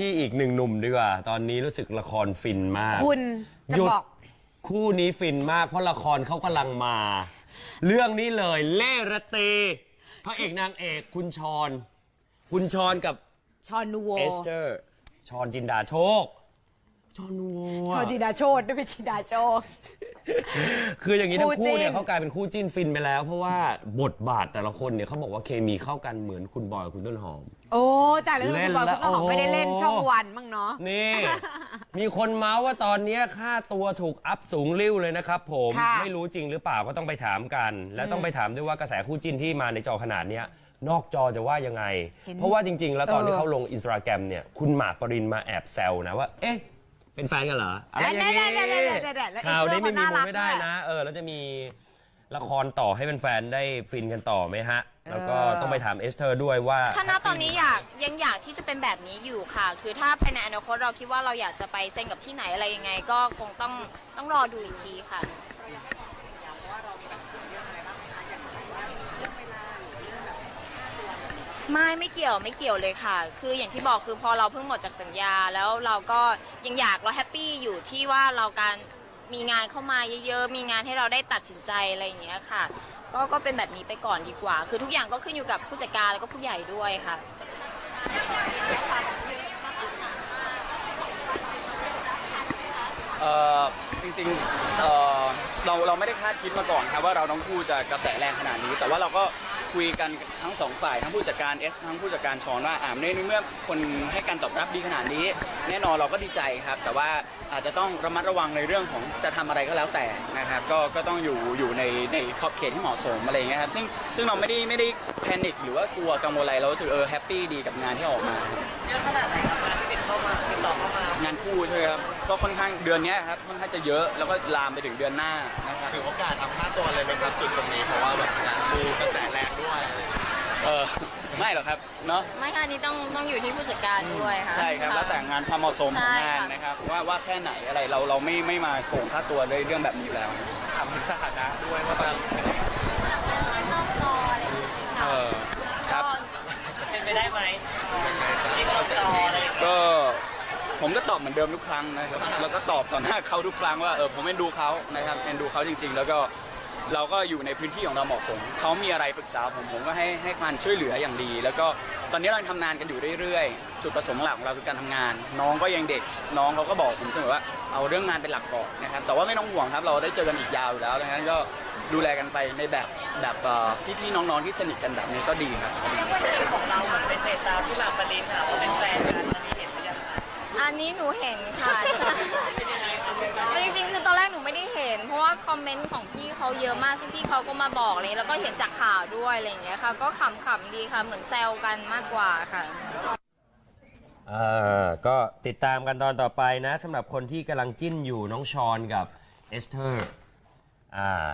ที่อีกหนึ่งหนุ่มดีกว่า ตอนนี้รู้สึกละครฟินมากคุณจะหยุดบอกคู่นี้ฟินมาก เพราะละครเขากำลังมา เรื่องนี้เลยเล่ระเตพระเอกนางเอกคุณชอนคุณชอนกับชอนนูโวเอสเตอร์ชอนจินดาโชคชอนนัวชอนจินดาโชดด้วยเป็นจินดาโชค คืออย่างนี้ทั้งคู่คู่เนี่จิ้ยนเขากลายเป็นคู่จิ้นฟินไปแล้ว เพราะว่าบทบาทแต่ละคนเนี่ยเขาบอกว่าเคมีเข้ากันเหมือนคุณบอยกับคุณต้นหอม โอ้แต่แล้วเล่คุณนบอยแล้คุวณต้นหอมไม่ได้เล่นโอ้ช่องวันมั้งเนาะนี่ มีคนเมาส์ว่าตอนนี้ค่าตัวถูกอัพสูงริ้วเลยนะครับผมค่ะไม่รู้จริงหรือเปล่าก็ต้องไปถามกัน และต้องไปถามด้วยว่ากระแสคู่จิ้นที่มาในจอขนาดเนี้ยนอกจอจะว่ายังไงเห็นเพราะว่าจริง ๆ แล้วตอนที่เออเขาลงอินสตาแกรมเนี่ย คุณหมากปรินมาแอบแซวนะว่า เอ๊ะ เป็นแฟนกันเหรออะไรอย่างนี้ได้ๆๆๆๆๆแล้วข่าวนี้ไม่มีเอสเตอร์เขาน่ารัมูกไม่ได้ด้วยนะ เออ แล้วจะมีละครต่อให้แฟนๆได้ฟินกันต่อไหมฮะ แล้วก็เออต้องไปถามเอสเธอร์ด้วยว่า ถ้าณตอนนี้อยากยังอยากที่จะเป็นแบบนี้อยู่ค่ะ คือถ้าภายในอนาคตเราคิดว่าเราอยากจะไปเซ็นกับที่ไหนอะไรยังไง ก็คงต้องต้องรอดูอีกทีค่ะไม่ ไม่ไม่เกี่ยวไม่เกี่ยวเลยค่ะ คืออย่างที่บอกคือพอเราเพิ่งหมดจากสัญญา แล้วเราก็ยังอยากเราแฮปปี้อยู่ที่ว่าเราการมีงานเข้ามาเยอะๆ มีงานให้เราได้ตัดสินใจอะไรอย่างเงี้ยค่ะ ก็ก็เป็นแบบนี้ไปก่อนดีกว่า คือทุกอย่างก็ขึ้นอยู่กับผู้จัดการแล้วก็ผู้ใหญ่ด้วยค่ะ เอ่อจริงๆเอ่อเราเราไม่ได้คาดคิดมาก่อนครับว่าเราทั้งคู่จะกระแสแรงขนาดนี้ แต่ว่าเราก็ คุยกันทั้งสองฝ่ายทั้งผู้จัดการเอสทั้งผู้จัดการชอนว่าอ่าในเมื่อคนให้การตอบรับดีขนาดนี้ แน่นอนเราก็ดีใจครับ แต่ว่าอาจจะต้องระมัดระวังในเรื่องของจะทำอะไรก็แล้วแต่นะครับก็ก็ต้องอยู่อยู่ในในขอบเขตที่เหมาะสมอะไรอย่างเงี้ยครับซึ่งซึ่งเราไม่ได้ไม่ได้แพนิคหรือว่ากลัวกังวลอะไรเรารู้สึกเออแฮปปี้ดีกับงานที่ออกมางานคู่ใช่ไหมครับ ก็ค่อนข้างเดือนเนี้ยครับค่อนข้างจะเยอะแล้วก็ลามไปถึงเดือนหน้านะครับถือโอกาสทำค่าตัวเลยไหมครับจุดตรงนี้เพราะว่าแบบงานดูกระแสแรงด้วยเออไม่หรอกครับเนาะไม่ค่ะอันนี้ต้องต้องอยู่ที่ผู้จัดการด้วยค่ะ ใช่ครับแล้วแต่งานความเหมาะสมของใช่งานค่ะ นะครับว่าว่าแค่ไหนอะไรเราเราไม่ไม่มาโกงค่าตัวเลยเรื่องแบบนี้อยู่แล้ว ถามถึงสถานะด้วยว่าตอนนี้เออครับ เป็นไปได้ไหม เป็นไงจ๊ะ ที่เรารออะไรอย่างเงี้ย ก็ ผมก็ตอบเหมือนเดิมทุกครั้งนะครับแล้วก็ตอบต่อหน้าเขาทุกครั้งว่าเออผมเอ็นดูเขานะครับเอ็นดูเขาจริง ๆ แล้วก็เราก็อยู่ในพื้นที่ของเราเหมาะสม เขามีอะไรปรึกษาผมผมก็ให้ให้การช่วยเหลืออย่างดี แล้วก็ตอนนี้เราทำงานกันอยู่เรื่อยๆ จุดประสงค์หลักของเราคือการทำงาน น้องก็ยังเด็ก น้องเขาก็บอกผมเสมอว่าเอาเรื่องงานเป็นหลักก่อนนะครับ แต่ว่าไม่ต้องห่วงครับ เราได้เจอกันอีกยาวอยู่แล้วดังนั้นก็ดูแลกันไปในแบบแบบเอ่อพี่ๆน้องๆที่สนิทกันแบบนี้ก็ดีครับของเราเหมื อันนี้หนูเห็นค่ะใช่จริงๆคือตอนแรกหนูไม่ได้เห็น เพราะว่าคอมเมนต์ของพี่เขาเยอะมากซึ่งพี่เขาก็มาบอกเลยแล้วก็เห็นจากข่าวด้วยอะไรอย่างเงี้ยค่ะ ก็ขำๆดีค่ะเหมือนแซวกันมากกว่าค่ะ อ่าก็ติดตามกันตอนต่อไปนะสำหรับคนที่กำลังจิ้นอยู่น้องชอนกับเอสเธอร์อ่า